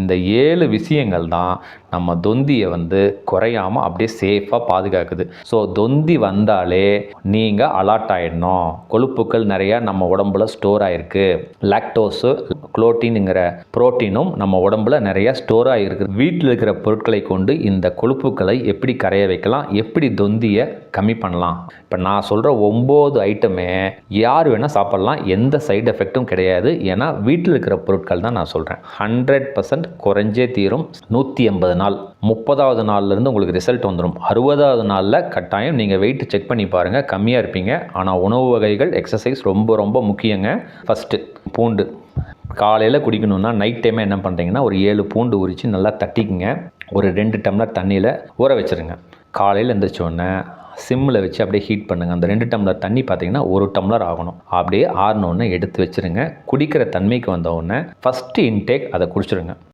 இந்த ஏழு விஷயங்கள் தான் நம்ம தொந்தியை வந்து குறையாமல் அப்படியே சேஃபாக பாதுகாக்குது. ஸோ தொந்தி வந்தாலே நீங்கள் அலர்ட் ஆகிடணும் கொழுப்புக்கள் நிறையா நம்ம உடம்புல ஸ்டோர் ஆகிருக்கு லாக்டோஸு குளோட்டினுங்கிற புரோட்டீனும் நம்ம உடம்புல நிறையா ஸ்டோர் ஆகிருக்கு வீட்டில் இருக்கிற பொருட்களை கொண்டு இந்த கொழுப்புக்களை எப்படி கரைய வைக்கலாம்? எப்படி தொந்தியை கம்மி பண்ணலாம்? இப்போ நான் சொல்கிற ஒம்பது ஐட்டமே யார் வேணால் சாப்பிட்லாம். எந்த சைடு எஃபெக்ட்டும் கிடையாது. ஏன்னா வீட்டில் இருக்கிற பொருட்கள் தான் நான் சொல்கிறேன் ஹண்ட்ரட் பர்சன்ட் குறைஞ்சே தீரும். நூற்றி எண்பது நாள். முப்பதாவது நாள்லேருந்து உங்களுக்கு ரிசல்ட் வந்துடும் அறுபதாவது நாளில் கட்டாயம் நீங்கள் வெயிட் செக் பண்ணி பாருங்கள் கம்மியாக இருப்பீங்க. ஆனால் உணவு வகைகள் எக்ஸசைஸ் ரொம்ப ரொம்ப முக்கியங்க. ஃபஸ்ட்டு பூண்டு. காலையில் குடிக்கணும்னா நைட் டைமே என்ன பண்ணுறீங்கன்னா ஒரு ஏழு பூண்டு உரித்து நல்லா தட்டிக்குங்க. ஒரு ரெண்டு டம்ளர் தண்ணியில் ஊற வச்சுருங்க. காலையில் எழுந்திரிச்சோடனே சிம்மில் வச்சு அப்படியே ஹீட் பண்ணுங்கள் அந்த ரெண்டு டம்ளர் தண்ணி பார்த்தீங்கன்னா ஒரு டம்ளர் ஆகணும். அப்படியே ஆறினோடனே எடுத்து வச்சுருங்க. குடிக்கிற தன்மைக்கு வந்தவுடனே ஃபஸ்ட்டு இன்டேக் அதை குடிச்சிருங்க.